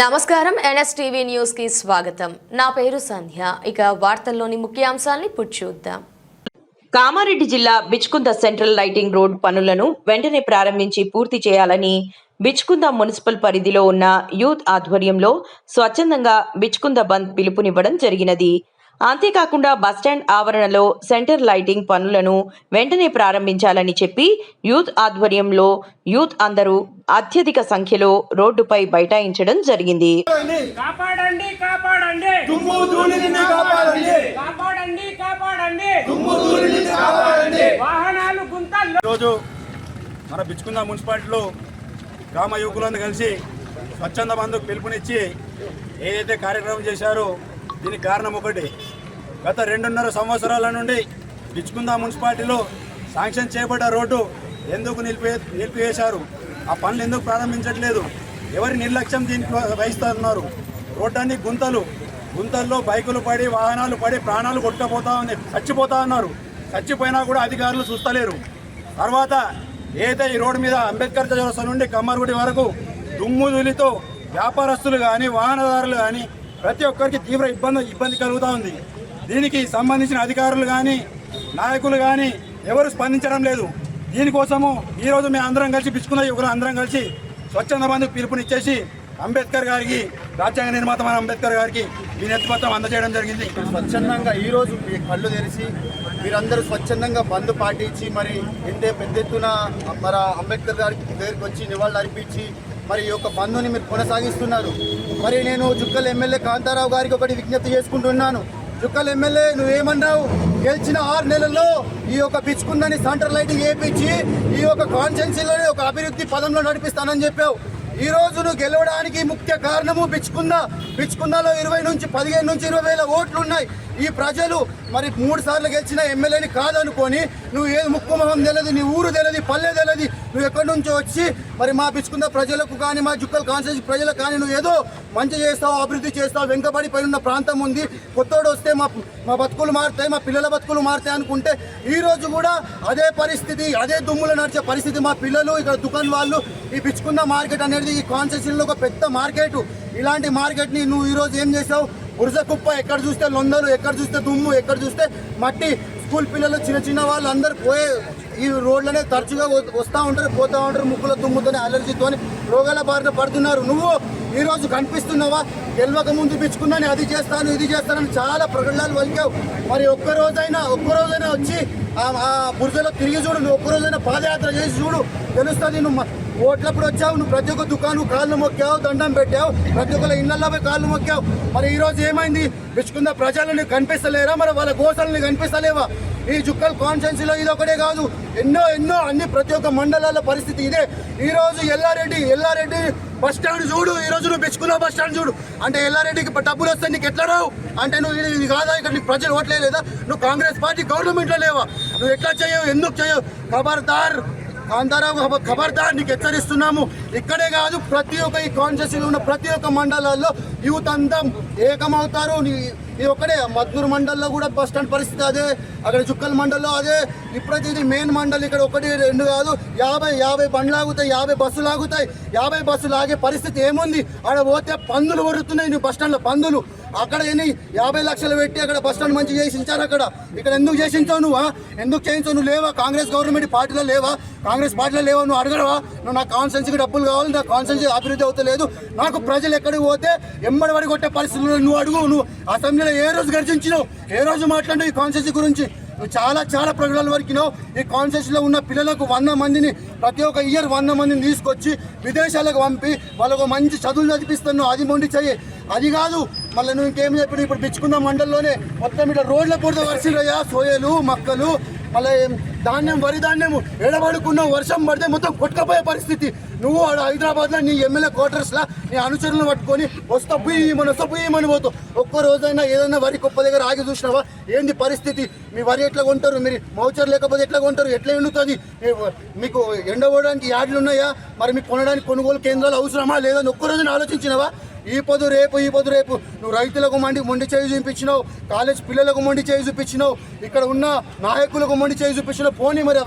నమస్కారం. ఎన్ఎస్టీవీ న్యూస్కి స్వాగతం. నా పేరు సంధ్య. ఇక వార్తల్లోని ముఖ్యాంశాల్ని చూద్దాం. కామారెడ్డి జిల్లా బిచ్కుంద సెంట్రల్ లైటింగ్ రోడ్ పనులను వెంటనే ప్రారంభించి పూర్తి చేయాలని బిచ్కుంద మున్సిపల్ పరిధిలో ఉన్న యూత్ ఆధ్వర్యంలో స్వచ్ఛందంగా బిచ్కుంద బంద్ పిలుపునివ్వడం జరిగినది. అంతేకాకుండా బస్టాండ్ ఆవరణలో సెంటర్ లైటింగ్ పనులను వెంటనే ప్రారంభించాలని చెప్పి యూత్ ఆధ్వర్యంలో యూత్ అందరూ అత్యధిక సంఖ్యలో రోడ్డుపై బైఠాయించడం జరిగింది. కాపాడండి కాపాడండి. దుమ్ము ధూళిని కాపాడండి. కాపాడండి కాపాడండి. దుమ్ము ధూళిని కాపాడండి. వాహనాలు గుంతల్లో. ఈరోజు మన బిచ్చుకుంద మున్సిపాలిటీలో గ్రామ యువకులందరూ కలిసి స్వచ్ఛంద బంధుకు పిలుపునిచ్చి ఏదైతే కార్యక్రమం చేశారో దీనికి కారణం ఒకటి గత రెండున్నర సంవత్సరాల నుండి బిచ్చుకుంద మున్సిపాలిటీలో శాంక్షన్ చేయబడ్డ రోడ్డు ఎందుకు నిలిపి నిలిపివేశారు? ఆ పనులు ఎందుకు ప్రారంభించట్లేదు? ఎవరి నిర్లక్ష్యం దీనికి వహిస్తున్నారు? రోడ్డన్ని గుంతలు గుంతల్లో బైకులు పడి వాహనాలు పడి ప్రాణాలు కొట్టుకుపోతా ఉంది చచ్చిపోతా ఉన్నారు. చచ్చిపోయినా కూడా అధికారులు చూస్తలేరు. తర్వాత ఏదైతే ఈ రోడ్డు మీద అంబేద్కర్ చౌరస్తా నుండి కమ్మరుగుడి వరకు దుమ్ము దులితో వ్యాపారస్తులు కానీ వాహనదారులు కానీ ప్రతి ఒక్కరికి తీవ్ర ఇబ్బంది ఇబ్బంది కలుగుతూ ఉంది. దీనికి సంబంధించిన అధికారులు కానీ నాయకులు కానీ ఎవరు స్పందించడం లేదు. దీనికోసము ఈరోజు మేము అందరం కలిసి పిచ్చుకున్న యువకులు అందరం కలిసి స్వచ్ఛంద బంధుకు పిలుపునిచ్చేసి అంబేద్కర్ గారికి రాజ్యాంగ నిర్మాతమైన అంబేద్కర్ గారికి ఈ నేతృత్వం అందజేయడం జరిగింది. స్వచ్ఛందంగా ఈరోజు మీ కళ్ళు తెరిచి మీరందరూ స్వచ్ఛందంగా బంద్ పాటించి మరి ఎంతే పెద్ద ఎత్తున మన అంబేద్కర్ గారికి దగ్గరికి వచ్చి నివాళులు అర్పించి మరి ఈ యొక్క బంధుని మీరు కొనసాగిస్తున్నారు. మరి నేను చుక్కల ఎమ్మెల్యే కాంతారావు గారికి ఒకటి విజ్ఞప్తి చేసుకుంటున్నాను. చుక్కల ఎమ్మెల్యే నువ్వేమన్నావు? గెలిచిన ఆరు నెలల్లో ఈ యొక్క పిచ్చుకుందని సెంటర్ లైటింగ్ వేయించి ఈ యొక్క కాన్స్టెన్సీలోనే ఒక అభివృద్ధి పదంలో నడిపిస్తానని చెప్పావు. ఈ రోజు నువ్వు గెలవడానికి ముఖ్య కారణము పిచ్చుకుందా? పిచ్చుకుందాలో ఇరవై నుంచి పదిహేను నుంచి ఇరవై వేల ఓట్లు ఉన్నాయి. ఈ ప్రజలు మరి మూడు సార్లు గెలిచిన ఎమ్మెల్యేని కాదనుకొని నువ్వు ఏది ముక్కు మొహం తెలియదు నీ ఊరు తెలియదు పల్లె తెలియదు నువ్వు ఎక్కడి నుంచో వచ్చి మరి మా పిచ్చుకున్న ప్రజలకు కానీ మా జుక్కల్ కాన్స్టిట్యూన్సీ ప్రజలకు కానీ నువ్వు ఏదో మంచి చేస్తావు అభివృద్ధి చేస్తావు వెనుకబడిపోయి ఉన్న ప్రాంతం ఉంది. కొత్తోడు వస్తే మా మా బతుకులు మారుతాయి మా పిల్లల బతుకులు మారుతాయి అనుకుంటే ఈరోజు కూడా అదే పరిస్థితి అదే దుమ్ములు నడిచే పరిస్థితి మా పిల్లలు ఇక్కడ దుకాణం వాళ్ళు ఈ పిచ్చుకున్న మార్కెట్ అనేది ఈ కాన్స్టిట్యూన్సీలో ఒక పెద్ద మార్కెట్. ఇలాంటి మార్కెట్ని నువ్వు ఈరోజు ఏం చేసావు? బురద కుప్ప ఎక్కడ చూస్తే లొందలు ఎక్కడ చూస్తే దుమ్ము ఎక్కడ చూస్తే మట్టి. స్కూల్ పిల్లలు చిన్న చిన్న వాళ్ళు అందరు పోయే ఈ రోడ్లనే తరచుగా వస్తూ ఉంటారు పోతూ ఉంటారు ముక్కుల తుమ్ముతోని అలర్జీతో రోగాల బారిన పడుతున్నారు. నువ్వు ఈ రోజు కనిపిస్తున్నావా? గెలవక ముందు పిచ్చుకున్నాను అది చేస్తాను ఇది చేస్తానని చాలా ప్రకటనలు వలికావు. మరి ఒక్క రోజైనా ఒక్క వచ్చి ఆ- ఆ బురదలో తిరిగి చూడు నువ్వు ఒక్కరోజైనా పాదయాత్ర చేసి చూడు. తెలుస్తుంది నువ్వు ఓట్లప్పుడు వచ్చావు నువ్వు ప్రతి ఒక్క దుకాణం కాళ్ళు మొక్కావు దండం పెట్టావు ప్రతి ఒక్కరి ఇళ్ళల్లో పోయి కాళ్ళు మొక్కావు. మరి ఈ రోజు ఏమైంది? పిచ్చుకున్న ప్రజలను కనిపిస్తలేరా? మరి వాళ్ళ గోసలను కనిపిస్తలేవా? ఈ జుక్కల్ కాన్స్టెన్సీలో ఇది ఒకటే కాదు. ఎన్నో ఎన్నో అన్ని ప్రతి ఒక్క మండలాల పరిస్థితి ఇదే. ఈ రోజు ఎల్లారెడ్డి ఎల్లారెడ్డి బస్ స్టాండ్ చూడు ఈ రోజు నువ్వు పెంచుకున్న బస్ స్టాండ్ చూడు. అంటే ఎల్లారెడ్డికి డబ్బులు వస్తే నీకు ఎట్లా రావు? అంటే నువ్వు ఇది- కాదా? ఇక్కడ నీకు ప్రజలు ఓట్లే లేదా నువ్వు కాంగ్రెస్ పార్టీ గవర్నమెంట్లో లేవా? నువ్వు ఎట్లా చేయవు? ఎందుకు చేయవు? ఖబర్దార్ కాంతారావు ఖబర్దార్ నీకు హెచ్చరిస్తున్నాము. ఇక్కడే కాదు ప్రతి ఒక్క ఈ కాన్షియస్లో ఉన్న ప్రతి ఒక్క మండలాల్లో యూత్ అంతా ఏకమవుతారు. నీ ఇది ఒక్కడే. మద్నూరు మండల్లో కూడా బస్ స్టాండ్ పరిస్థితి అదే. అక్కడ చుక్కల మండల్లో అదే. ఇప్పుడైతే ఇది మెయిన్ మండల్ ఇక్కడ ఒకటి రెండు కాదు. యాభై యాభై బండ్లు ఆగుతాయి యాభై బస్సులు ఆగుతాయి. యాభై బస్సులు ఆగే పరిస్థితి ఏముంది? అక్కడ పోతే పందులు వరుతున్నాయి నువ్వు బస్ స్టాండ్లో పందులు. అక్కడ ఎన్ని? యాభై లక్షలు పెట్టి అక్కడ బస్ స్టాండ్ మంచి చేసించారు అక్కడ. ఇక్కడ ఎందుకు చేసించావు నువ్వు ఎందుకు చేయించావు? నువ్వు లేవా? కాంగ్రెస్ గవర్నమెంట్ పార్టీలో లేవా? కాంగ్రెస్ పార్టీలో లేవా? నువ్వు అడగడవా? నువ్వు నా కాన్స్టెన్సీకి డబ్బులు కావాలి నా కాన్స్టెన్సీ అభివృద్ధి అవుతలేదు. నాకు ప్రజలు ఎక్కడికి పోతే ఎమ్మడి పడి కొట్టే పరిస్థితుల్లో నువ్వు అడుగు నువ్వు అసెంబ్లీలో ఏ రోజు గర్జించినావు? ఏ రోజు మాట్లాడినావు ఈ కాన్స్టెన్సీ గురించి? నువ్వు చాలా చాలా ప్రకటనలు వరకినావు. ఈ కాన్స్టిట్యూన్సీలో ఉన్న పిల్లలకు వంద మందిని ప్రతి ఒక్క ఇయర్ వంద మందిని తీసుకొచ్చి విదేశాలకు పంపి వాళ్ళకు మంచి చదువులు చదివిస్తున్నావు అది మొండి చెయ్యి. అది కాదు మళ్ళీ నువ్వు ఇంకేం చెప్పిన ఇప్పుడు పిచ్చుకున్న మండలంలోనే మొత్తం ఇట్లా రోడ్ల పూర్తి వర్షిరయ్యా సోయలు మక్కలు మళ్ళీ ధాన్యం వరి ధాన్యం ఎడబడుకున్న వర్షం పడితే మొత్తం కొట్టుకపోయే పరిస్థితి. నువ్వు ఆడ హైదరాబాద్లో నీ ఎమ్మెల్యే క్వార్టర్స్లో నీ అనుచరులను పట్టుకొని వస్తా పోయిమని వస్తా పోయిమని పోతావు ఒక్క రోజైనా ఏదైనా వరి కుప్ప దగ్గర ఆగి చూసినావా? ఏంది పరిస్థితి? మీ వరి ఎట్లా కొంటారు? మీరు మౌచర్ లేకపోతే ఎట్లా కొంటారు? ఎట్లా ఎండుతుంది? మీకు ఎండబోవడానికి యాడ్లు ఉన్నాయా మరి మీకు కొనడానికి కొనుగోలు కేంద్రాలు అవసరమా లేదని ఒక్కరోజున ఆలోచించినవా? ఈ పొద్దు రేపు ఈ పొద్దు రేపు. నువ్వు రైతులకు మండి మొండి చేయి చూపించినావు. కాలేజ్ పిల్లలకు మొండి చేయి చూపించినావు. ఇక్కడ ఉన్న నాయకులకు మొండి చేయి చూపించినావు. పోనీ మరి